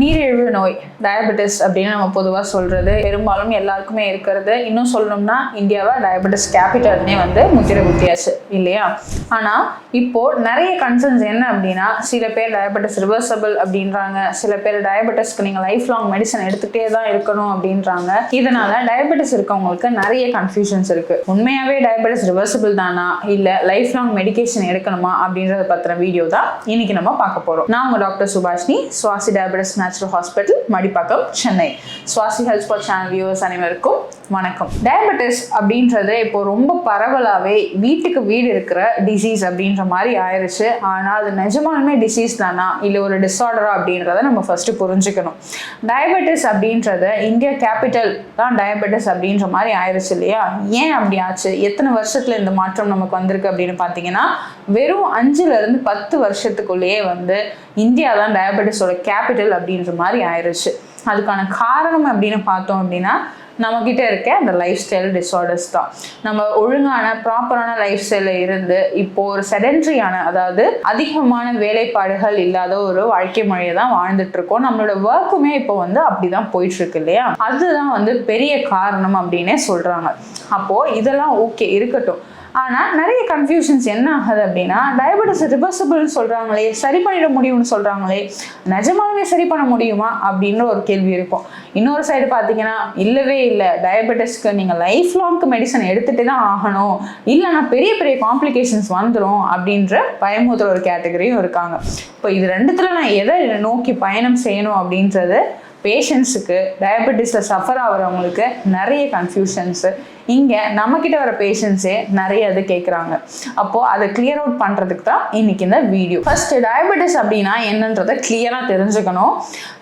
நீரிழிவு நோய் டயபெட்டிஸ் அப்படின்னு நம்ம பொதுவாக சொல்கிறது பெரும்பாலும் எல்லாருக்குமே இருக்கிறது. இன்னும் சொல்லணும்னா இந்தியாவை டயபெட்டிஸ் கேபிட்டல்னே வந்து முத்திரை குத்தியாச்சு இல்லையா? ஆனால் இப்போது நிறைய கன்சர்ன்ஸ் என்ன அப்படின்னா சில பேர் டயபெட்டிஸ் ரிவர்சபிள் அப்படின்றாங்க. சில பேர் டயபெட்டிஸ்க்கு நீங்கள் லைஃப் லாங் மெடிசன் எடுத்துகிட்டே தான் இருக்கணும் அப்படின்றாங்க. இதனால் டயபெட்டிஸ் இருக்கவங்களுக்கு நிறைய கன்ஃபியூஷன்ஸ் இருக்குது உண்மையாகவே டயபெட்டிஸ் ரிவர்சபிள் தானா? இல்லை லைஃப் லாங் மெடிகேஷன் எடுக்கணுமா அப்படின்றத பற்றின வீடியோ தான் இன்னைக்கு நம்ம பார்க்க போகிறோம் நான் உங்கள் doctor Subhashini. Swasi diabetes natural hospital Madipakkam Chennai Swasi health spot channel viewers அனைவருக்கும் வணக்கம். டயபெட்டிஸ் அப்படின்றது இப்போ ரொம்ப பரவலாகவே வீட்டுக்கு வீடு இருக்கிற டிசீஸ் அப்படின்ற மாதிரி ஆயிடுச்சு ஆனால் அது நிஜமாலுமே டிசீஸ் தானா? இல்லை ஒரு டிஸார்டரா அப்படின்றத நம்ம ஃபர்ஸ்ட் புரிஞ்சுக்கணும். டயபெட்டிஸ் அப்படின்றத இந்தியா கேபிட்டல் தான் டயபெட்டிஸ் அப்படின்ற மாதிரி ஆயிருச்சு இல்லையா? ஏன் அப்படி ஆச்சு? எத்தனை வருஷத்துல இந்த மாற்றம் நமக்கு வந்திருக்கு அப்படின்னு பார்த்தீங்கன்னா வெறும் அஞ்சுல இருந்து பத்து வருஷத்துக்குள்ளேயே வந்து இந்தியா தான் டயபெட்டிஸோட கேபிட்டல் அப்படின்ற மாதிரி ஆயிருச்சு. அதுக்கான காரணம் அப்படின்னு பார்த்தோம் அப்படின்னா நம்மக்கிட்ட இருக்க அந்த லைஃப் ஸ்டைல் டிஸார்டர்ஸ் தான். நம்ம ஒழுங்கான ப்ராப்பரான லைஃப் ஸ்டைலில் இருந்து இப்போ ஒரு செடென்ட்ரியான அதாவது அதிகமான வேலைப்பாடுகள் இல்லாத ஒரு வாழ்க்கை முறையை தான் வாழ்ந்துட்டு இருக்கோம். நம்மளோட ஒர்க்குமே இப்போ வந்து அப்படிதான் போயிட்டு இருக்கு இல்லையா? அதுதான் வந்து பெரிய காரணம் அப்படின்னே சொல்றாங்க. அப்போ இதெல்லாம் ஓகே இருக்கட்டும். ஆனால் நிறைய கன்ஃபியூஷன்ஸ் என்ன ஆகுது அப்படின்னா டயபெட்டிஸ் ரிவர்சபிள்னு சொல்கிறாங்களே சரி பண்ணிட முடியும்னு சொல்கிறாங்களே நிஜமாலுமே சரி பண்ண முடியுமா அப்படின்ற ஒரு கேள்வி இருக்கும். இன்னொரு சைடு பார்த்தீங்கன்னா இல்லவே இல்லை. டயபெட்டிஸ்க்கு நீங்கள் லைஃப் லாங்க்கு மெடிசன் எடுத்துகிட்டு தான் ஆகணும். இல்லைனா பெரிய பெரிய காம்ப்ளிகேஷன்ஸ் வந்துடும் அப்படின்ற பயமுத்துற ஒரு கேட்டகரியும் இருக்காங்க. இப்போ இது ரெண்டுத்துல நான் எதை நோக்கி பயணம் செய்யணும் அப்படின்றது பேஷண்ட்ஸுக்கு டயபெட்டிஸில் சஃபர் ஆகிறவங்களுக்கு நிறைய கன்ஃபியூஷன்ஸு இங்கே நம்மக்கிட்ட வர பேஷண்ட்ஸே நிறைய இது கேட்குறாங்க அப்போது அதை கிளியர் அவுட் பண்ணுறதுக்கு தான் இன்னைக்கு இந்த வீடியோ ஃபர்ஸ்ட் டயபெட்டிஸ் அப்படின்னா என்னன்றதை கிளியராக தெரிஞ்சுக்கணும்.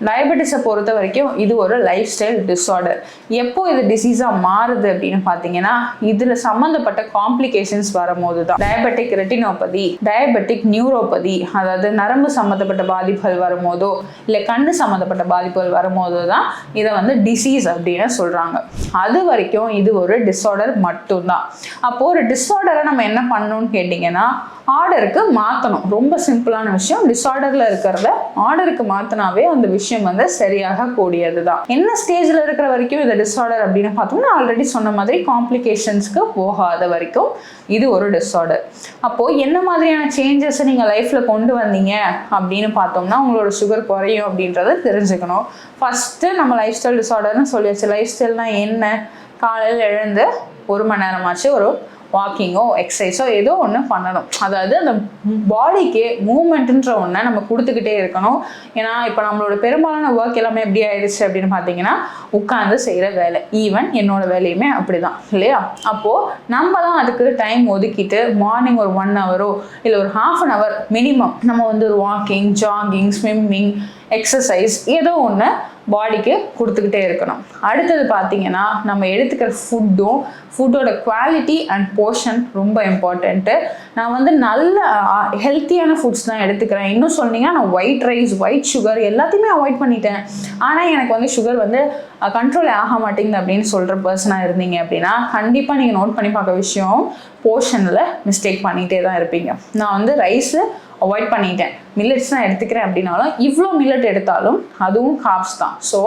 டயபெட்டிஸை பொறுத்த வரைக்கும் இது ஒரு லைஃப் ஸ்டைல் டிஸார்டர் எப்போ இது டிசீஸாக மாறுது அப்படின்னு பார்த்தீங்கன்னா இதில் சம்மந்தப்பட்ட காம்ப்ளிகேஷன்ஸ் வரும்போது தான் டயபெட்டிக் ரெட்டினோபதி டயபெட்டிக் நியூரோபதி அதாவது நரம்பு சம்மந்தப்பட்ட பாதிப்புகள் வரும்போதோ இல்லை கண்ணு சம்மந்தப்பட்ட பாதிப்புகள் வரும்போது தான் இதை வந்து டிசீஸ் அப்படின்னு சொல்கிறாங்க அது வரைக்கும் இது ஒரு டிஸார்டர் மட்டும்தான். அப்போது ஒரு டிஸார்டரை நம்ம என்ன பண்ணணும்னு கேட்டிங்கன்னா ஆர்டருக்கு மாற்றணும் ரொம்ப சிம்பிளான விஷயம். டிஸார்டரில் இருக்கிறத ஆர்டருக்கு மாற்றினாவே அந்த விஷயம் வந்து சரியாக கூடியது தான் என்ன ஸ்டேஜில் இருக்கிற வரைக்கும் இந்த டிஸார்டர் அப்படின்னு பார்த்தோம்னா ஆல்ரெடி சொன்ன மாதிரி காம்ப்ளிகேஷன்ஸ்க்கு போகாத வரைக்கும் இது ஒரு டிஸார்டர் அப்போது என்ன மாதிரியான சேஞ்சஸை நீங்கள் லைஃப்பில் கொண்டு வந்தீங்க அப்படின்னு பார்த்தோம்னா உங்களோட சுகர் குறையும் அப்படின்றத தெரிஞ்சுக்கணும். ஃபஸ்ட்டு நம்ம லைஃப் ஸ்டைல் டிஸார்டர்னு சொல்லியாச்சு. லைஃப் ஸ்டைல்னால் என்ன? காலையில் எழுந்து ஒரு மணி நேரமாச்சு ஒரு வாக்கிங்கோ எக்ஸசைஸோ ஏதோ ஒன்று பண்ணணும். அதாவது அந்த பாடிக்கு மூமெண்ட்டுன்ற ஒன்றை நம்ம கொடுத்துக்கிட்டே இருக்கணும். ஏன்னா இப்போ நம்மளோட பெரும்பாலான ஒர்க் எல்லாமே எப்படி ஆயிடுச்சு அப்படின்னு பார்த்தீங்கன்னா உட்காந்து செய்கிற வேலை. ஈவன் என்னோட வேலையுமே அப்படி தான் இல்லையா? அப்போது நம்ம தான் அதுக்கு டைம் ஒதுக்கிட்டு மார்னிங் ஒரு ஒன் ஹவரோ இல்லை ஒரு ஹாஃப் அன் ஹவர் மினிமம் நம்ம வந்து ஒரு வாக்கிங் ஜாகிங் ஸ்விம்மிங் எக்ஸசைஸ் ஏதோ ஒன்று பாடிக்கு கொடுத்துக்கிட்டே இருக்கணும். அடுத்தது பார்த்தீங்கன்னா நம்ம எடுத்துக்கிற ஃபுட்டும் ஃபுட்டோட குவாலிட்டி அண்ட் போர்ஷன் ரொம்ப இம்பார்ட்டண்ட்டு நான் வந்து நல்ல ஹெல்த்தியான ஃபுட்ஸ் தான் எடுத்துக்கிறேன். இன்னும் சொன்னீங்கன்னா நான் ஒயிட் ரைஸ் ஒயிட் சுகர் எல்லாத்தையுமே அவாய்ட் பண்ணிட்டேன். ஆனால் எனக்கு வந்து சுகர் வந்து கண்ட்ரோல் ஆக மாட்டேங்குது அப்படின்னு சொல்கிற பர்சனாக இருந்தீங்க அப்படின்னா கண்டிப்பாக நீங்கள் நோட் பண்ணி பார்க்க விஷயம் போர்ஷனில் மிஸ்டேக் பண்ணிகிட்டே தான் இருப்பீங்க. நான் வந்து ரைஸு அவாய்ட் பண்ணிட்டேன். மில்லட்ஸ் நான் எடுத்துக்கிறேன் அப்படின்னாலும் இவ்வளோ மில்லட் எடுத்தாலும் அதுவும் ஹாப்ஸ் தான். ஸோ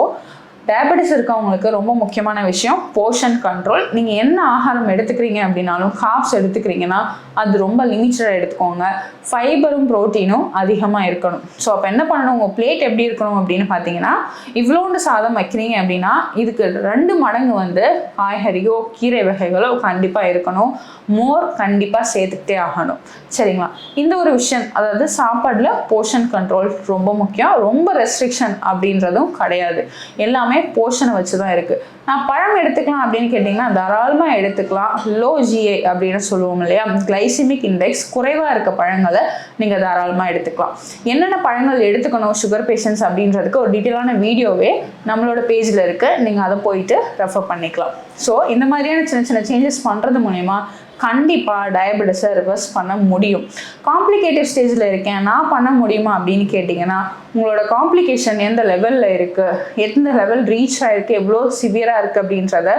டயபெட்டிஸ் இருக்கவங்களுக்கு ரொம்ப முக்கியமான விஷயம் போர்ஷன் கண்ட்ரோல் நீங்கள் என்ன ஆகாரம் எடுத்துக்கிறீங்க அப்படின்னாலும் காப்ஸ் எடுத்துக்கிறீங்கன்னா அது ரொம்ப லிமிட்டடாக எடுத்துக்கோங்க. ஃபைபரும் ப்ரோட்டீனும் அதிகமாக இருக்கணும். ஸோ அப்போ என்ன பண்ணணும்? உங்கள் பிளேட் எப்படி இருக்கணும் அப்படின்னு பார்த்தீங்கன்னா இவ்வளோண்டு சாதம் வைக்கிறீங்க அப்படின்னா இதுக்கு ரெண்டு மடங்கு வந்து காய்கறியோ கீரை வகைகளோ கண்டிப்பாக இருக்கணும். மோர் கண்டிப்பாக சேர்த்துக்கிட்டே ஆகணும். சரிங்களா? இந்த ஒரு விஷயம் அதாவது சாப்பாடில் போர்ஷன் கண்ட்ரோல் ரொம்ப முக்கியம். ரொம்ப ரெஸ்ட்ரிக்ஷன் அப்படின்றதும் கிடையாது. எல்லாமே போர்ஷனை வச்சு தான் இருக்குது நான் பழம் எடுத்துக்கலாம் அப்படின்னு கேட்டிங்கன்னா தாராளமாக எடுத்துக்கலாம். லோ ஜிஐ அப்படின்னு சொல்லுவோம் இல்லையா? கிளைசிமிக் இண்டெக்ஸ் குறைவாக இருக்க பழங்களை நீங்கள் தாராளமாக எடுத்துக்கலாம். என்னென்ன பழங்கள் எடுத்துக்கணும் சுகர் பேஷண்ட்ஸ் அப்படின்றதுக்கு ஒரு டீட்டெயிலான வீடியோவே நம்மளோட பேஜில் இருக்குது நீங்கள் அதை போயிட்டு ரெஃபர் பண்ணிக்கலாம். ஸோ இந்த மாதிரியான சின்ன சின்ன சேஞ்சஸ் பண்ணுறது மூலிமா கண்டிப்பாக டயபெட்டிஸை ரிவர்ஸ் பண்ண முடியும். காம்ப்ளிகேட்டிவ் ஸ்டேஜில் இருக்கேன். நான் பண்ண முடியுமா அப்படின்னு கேட்டிங்கன்னா உங்களோட காம்ப்ளிகேஷன் எந்த லெவலில் இருக்குது எந்த லெவல் ரீச் ஆகிருக்கு எவ்வளோ சிவியராக இருக்குது அப்படின்றத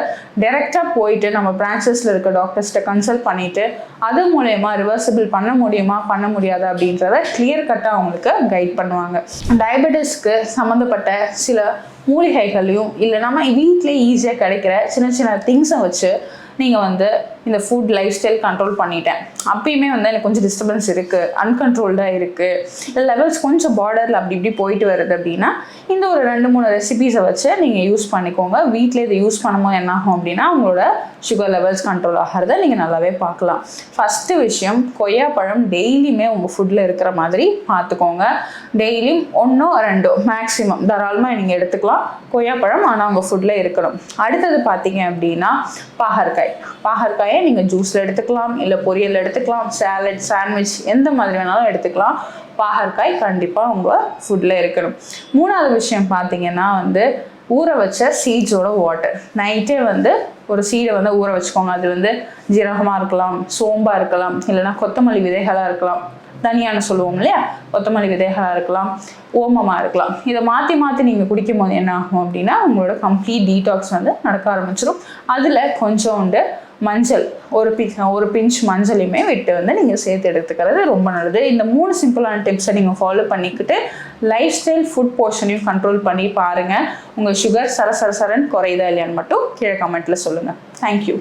டைரெக்டாக போயிட்டு நம்ம பிரான்ச்சஸில் இருக்க டாக்டர்ஸ்கிட்ட கன்சல்ட் பண்ணிவிட்டு அது மூலயமா ரிவர்சிபிள் பண்ண முடியுமா பண்ண முடியாது அப்படின்றத கிளியர் கட்டாக அவங்களுக்கு கைட் பண்ணுவாங்க. டயபெட்டிஸ்க்கு சம்மந்தப்பட்ட சில மூலிகைகளையும் இல்லை நம்ம வீட்டிலே ஈஸியாக கிடைக்கிற சின்ன சின்ன திங்ஸை வச்சு நீங்கள் வந்து இந்த ஃபுட் லைஃப் ஸ்டைல் கண்ட்ரோல் பண்ணிட்டேன். அப்பயுமே வந்து எனக்கு கொஞ்சம் டிஸ்டர்பன்ஸ் இருக்குது அன்கண்ட்ரோல்டாக இருக்குது லெவல்ஸ் கொஞ்சம் பார்டரில் அப்படி இப்படி போயிட்டு வருது அப்படின்னா இந்த ஒரு ரெண்டு மூணு ரெசிபிஸை வச்சு நீங்கள் யூஸ் பண்ணிக்கோங்க. வீட்டிலே இதை யூஸ் பண்ணும்போது என்னாகும் அப்படின்னா உங்களோட சுகர் லெவல்ஸ் கண்ட்ரோல் ஆகிறத நீங்கள் நல்லாவே பார்க்கலாம். ஃபஸ்ட்டு விஷயம் கொய்யாப்பழம் டெய்லியுமே உங்கள் ஃபுட்டில் இருக்கிற மாதிரி பார்த்துக்கோங்க. டெய்லியும் ஒன்றோ ரெண்டோ மேக்ஸிமம் தாராளமாக நீங்கள் எடுத்துக்கலாம். கொய்யாப்பழம் ஆனால் உங்கள் ஃபுட்டில் இருக்கணும். அடுத்தது பார்த்தீங்க அப்படின்னா பாகற்காய். பாகற்காயை நீங்கள் ஜூஸில் எடுத்துக்கலாம் இல்லை பொரியல் எடுத்துக்கலாம் சேலட் சாண்ட்விச் எந்த மாதிரி வேணாலும் எடுத்துக்கலாம். பாகற்காய் கண்டிப்பாக உங்கள் ஃபுட்டில் இருக்கணும். மூணாவது விஷயம் பார்த்தீங்கன்னா வந்து ஊற வச்ச சீட்ஸோட வாட்டர் நைட்டே வந்து ஒரு சீடை வந்து ஊற வச்சுக்கோங்க. அது வந்து ஜீரகமாக இருக்கலாம் சோம்பாக இருக்கலாம் இல்லைன்னா கொத்தமல்லி விதைகளாக இருக்கலாம். தனியான சொல்லுவோம் இல்லையா? கொத்தமல்லி விதைகளாக இருக்கலாம் ஓமமாக இருக்கலாம். இதை மாற்றி மாற்றி நீங்கள் குடிக்கும் போது என்ன ஆகும் அப்படின்னா உங்களோட கம்ப்ளீட் டீடாக்ஸ் வந்து நடக்க ஆரம்பிச்சிடும் அதில் கொஞ்சோண்டு மஞ்சள் ஒரு பி ஒரு பிஞ்ச் மஞ்சளையுமே விட்டு வந்து நீங்கள் சேர்த்து எடுத்துக்கிறது ரொம்ப நல்லது. இந்த மூணு சிம்பிளான டிப்ஸை நீங்கள் ஃபாலோ பண்ணிக்கிட்டு லைஃப் ஸ்டைல் ஃபுட் போர்ஷனையும் கண்ட்ரோல் பண்ணி பாருங்கள் உங்கள் சுகர் சர சர குறையுதா இல்லையான்னு மட்டும் கீழே கமெண்ட்டில் சொல்லுங்கள் தேங்க்யூ